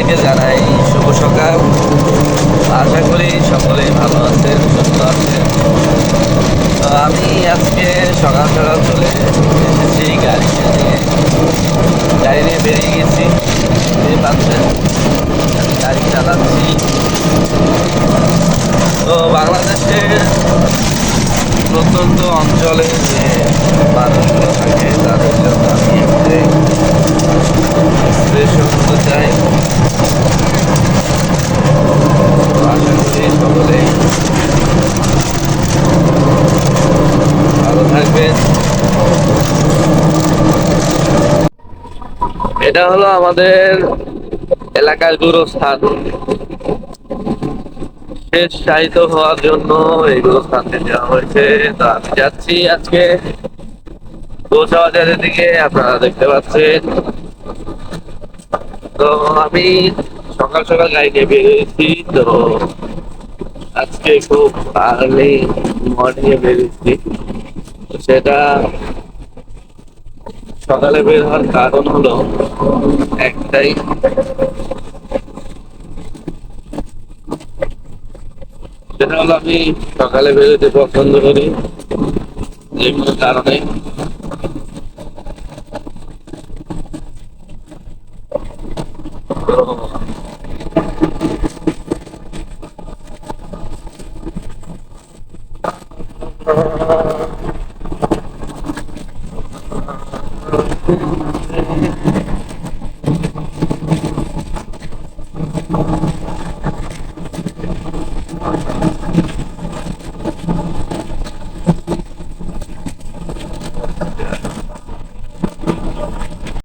সবাইকে জানাই শুভ সকাল। আশা করি সকলেই ভালো আছেন, সুস্থ আছেন। তো আমি আজকে সকাল সকাল চলে এসেছি গাড়ি নিয়ে। গাড়ি নিয়ে বেরিয়ে গেছি আমি গাড়ি চালাচ্ছি। তো বাংলাদেশের প্রত্যন্ত অঞ্চলে যে মানুষগুলো থাকে, তাদের জন্য আমি একটু এক্সপ্রেশন হতে চাই তো আশা করি সকলেই এটা হলো আমাদের এলাকার গুরুস্থান। শেষ হওয়ার জন্য এইগুলো স্থানতে দেওয়া হয়েছে। তো আমি যাচ্ছি আজকে। গোসাবাজারের দিকে আপনারা দেখতে পাচ্ছেন। তো আমি সকাল সকাল গাড়ি নিয়ে বেরিয়েছি তো আজকে খুব আর্লি মর্নিংয়ে বেরিয়েছি সেটা সকালে বের হওয়ার কারণ হলো একটাই। সেটা হলো আমি সকালে বেরোতে পছন্দ করি, যে কোনো কারণে। Yeah.